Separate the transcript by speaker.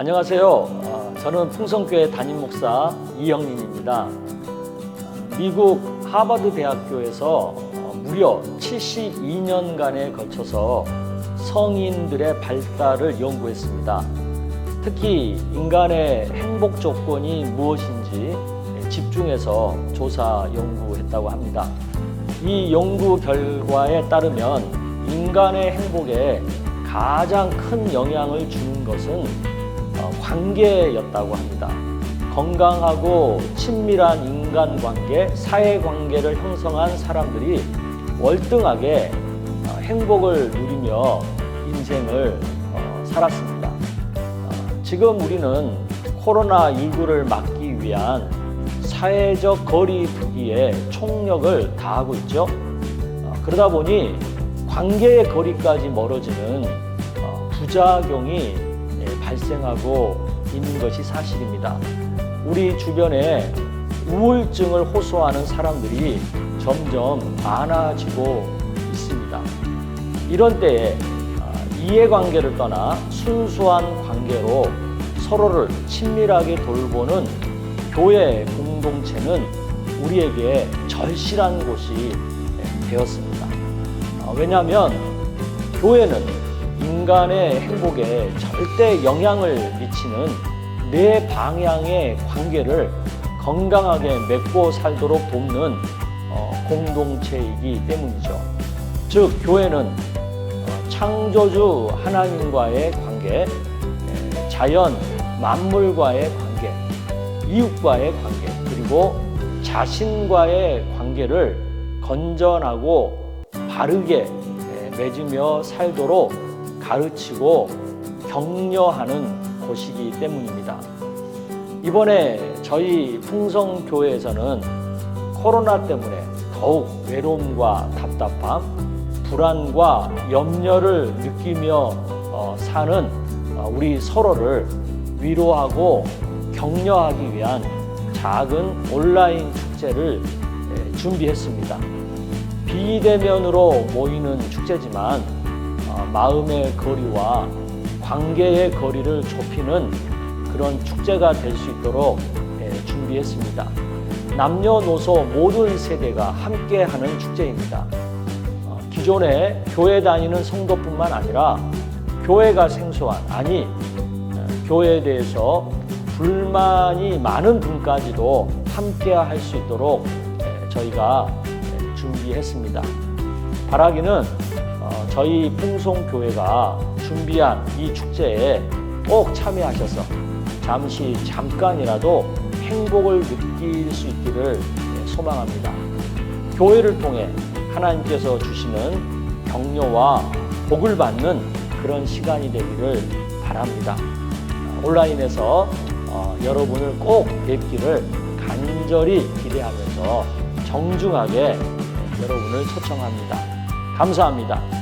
Speaker 1: 안녕하세요. 어, 저는 풍성교회 담임 목사 이영민입니다. 미국 하버드 대학교에서 어, 무려 72년간에 걸쳐서 성인들의 발달을 연구했습니다. 특히 인간의 행복 조건이 무엇인지 집중해서 조사 연구했다고 합니다. 이 연구 결과에 따르면 인간의 행복에 가장 큰 영향을 주는 것은 어, 관계였다고 합니다. 건강하고 친밀한 인간관계, 사회관계를 형성한 사람들이 월등하게 어, 행복을 누리며 인생을 어, 살았습니다. 어, 지금 우리는 코로나19를 막기 위한 사회적 거리 두기에 총력을 다하고 있죠. 어, 그러다 보니 관계의 거리까지 멀어지는 어, 부작용이 예, 발생하고 있는 것이 사실입니다. 우리 주변에 우울증을 호소하는 사람들이 점점 많아지고 있습니다. 이런 때에 아, 이해관계를 떠나 순수한 관계로 서로를 친밀하게 돌보는 교회 공동체는 우리에게 절실한 곳이 예, 되었습니다. 아, 왜냐하면 교회는 인간의 행복에 절대 영향을 미치는 네 방향의 관계를 건강하게 맺고 살도록 돕는 어, 공동체이기 때문이죠. 즉, 교회는 어, 창조주 하나님과의 관계, 에, 자연, 만물과의 관계, 이웃과의 관계, 그리고 자신과의 관계를 건전하고 바르게 에, 맺으며 살도록 가르치고 격려하는 곳이기 때문입니다. 이번에 저희 풍성교회에서는 코로나 때문에 더욱 외로움과 답답함, 불안과 염려를 느끼며 어, 사는 어, 우리 서로를 위로하고 격려하기 위한 작은 온라인 축제를 예, 준비했습니다. 비대면으로 모이는 축제지만 어, 마음의 거리와 관계의 거리를 좁히는 그런 축제가 될 수 있도록 예, 준비했습니다. 남녀노소 모든 세대가 함께 하는 축제입니다. 어, 기존에 교회 다니는 성도뿐만 아니라 교회가 생소한 아니 어, 교회에 대해서 불만이 많은 분까지도 함께 할 수 있도록 예, 저희가 예, 준비했습니다. 바라기는 어, 저희 풍송교회가 준비한 이 축제에 꼭 참여하셔서 잠시 잠깐이라도 행복을 느낄 수 있기를 예, 소망합니다. 교회를 통해 하나님께서 주시는 격려와 복을 받는 그런 시간이 되기를 바랍니다. 어, 온라인에서 어, 여러분을 꼭 뵙기를 간절히 기대하면서 정중하게 예, 여러분을 초청합니다. 감사합니다.